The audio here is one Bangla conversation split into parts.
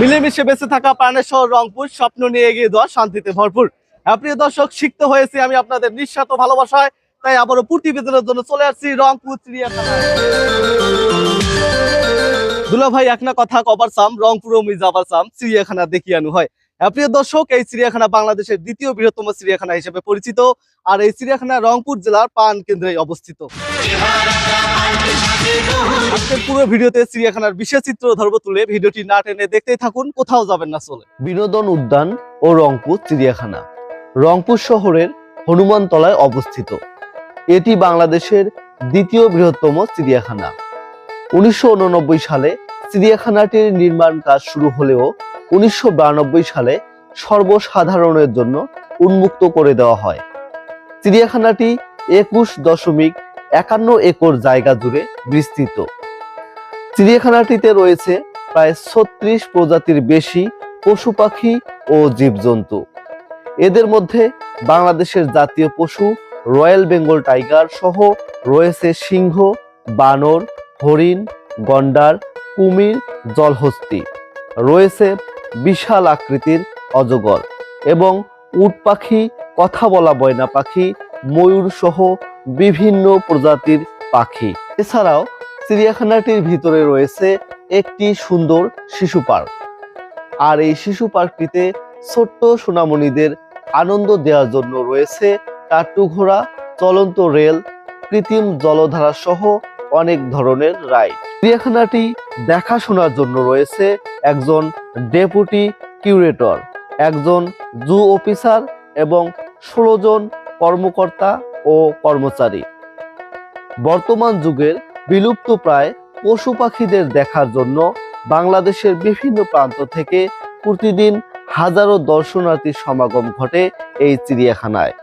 মিলেমিশে বেঁচে থাকা প্রাণের শহর রংপুর স্বপ্ন নিয়ে এগিয়ে দেওয়া শান্তিতে ভরপুর। প্রিয় দর্শক শিখতে হয়েছে আমি আপনাদের নিঃস্বার্থ ভালোবাসায় তাই আবারও প্রতিবেদনের জন্য চলে আসছি রংপুর চিড়িয়াখানায়। দুলা ভাই এক না কথা কবার চাম রংপুর ও মির্জাবার চাম চিড়িয়াখানা দেখিয়ানো হ্যাঁ, প্রিয় দর্শক, এই চিড়িয়াখানা বাংলাদেশের দ্বিতীয় বৃহত্তম চিড়িয়াখানা হিসেবে পরিচিত, আর এই চিড়িয়াখানা রংপুর জেলার পান কেন্দ্রে অবস্থিত। পুরো ভিডিওতে চিড়িয়াখানার বিশেষ চিত্র ধর্ম তুলে ভিডিওটি না টেনে দেখতেই থাকুন, কোথাও যাবেন না চলে। বিনোদন উদ্যান ও রংপুর চিড়িয়াখানা, রংপুর শহরের হনুমান তলায় অবস্থিত। এটি বাংলাদেশের দ্বিতীয় বৃহত্তম চিড়িয়াখানা। উনিশশো উন নব্বই সালে চিড়িয়াখানাটির নির্মাণ কাজ শুরু হলেও উনিশশো সালে সর্বসাধারণের জন্য উন্মুক্ত করে দেওয়া হয়। চিড়িয়াখানাটি একুশ দশমিক একান্ন একর জায়গা জুড়ে বিস্তৃত। চিড়িয়াখানাটিতে রয়েছে প্রায় ছত্রিশ প্রজাতির বেশি পশু পাখি ও জীবজন্তু। এদের মধ্যে বাংলাদেশের জাতীয় পশু রয়্যাল বেঙ্গল টাইগার সহ রয়েছে সিংহ, বানর, হরিণ, গন্ডার, কুমির, জলহস্তি। রয়েছে বিশাল আকৃতির অজগর এবং উট পাখি, কথা বলা বয়না পাখি, ময়ূর সহ বিভিন্ন প্রজাতির পাখি। এছাড়াও চিড়িয়াখানাটির ভিতরে রয়েছে একটি সুন্দর শিশু পার্ক। আর এই শিশু পার্কটিতে ছোট্ট সোনামণিদের আনন্দ দেওয়ার জন্য রয়েছে টাট্টু ঘোড়া চলন্ত রেল, কৃত্রিম জলধারা সহ অনেক ধরনের রাইড। চিড়িয়াখানাটি দেখাশোনার জন্য রয়েছে একজন ডেপুটি কিউরেটর, একজন জু অফিসার এবং ষোলো জন কর্মকর্তা ও কর্মচারী। বর্তমান যুগের বিলুপ্ত প্রায় পশু পাখিদের দেখার জন্য বাংলাদেশের বিভিন্ন প্রান্ত থেকে প্রতিদিন হাজারো দর্শনার্থীর সমাগম ঘটে এই চিড়িয়াখানায়।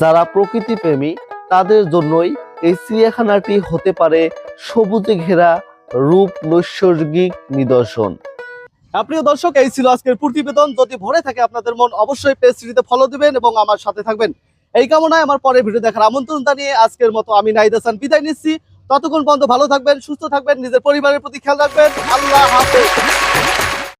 যারা প্রকৃতি প্রেমী তাদের জন্যই এই চিড়িয়াখানাটি হতে পারে সবুজে ঘেরা, রূপ নৈসর্গিক নিদর্শন। প্রিয় দর্শক, এই ছিল আজকের প্রতিবেদন। যদি ভরে থাকে আপনাদের মন, অবশ্যই পেজটিতে ফলো দিবেন এবং আমার সাথে থাকবেন। এই কামনায় আমার পরে ভিডিও দেখার আমন্ত্রণ জানিয়ে আজকের মতো আমি নাহিদ হাসান বিদায় নিচ্ছি। ততক্ষণ পর্যন্ত ভালো থাকবেন, সুস্থ থাকবেন, নিজের পরিবারের প্রতি খেয়াল রাখবেন। আল্লাহ হাফেজ।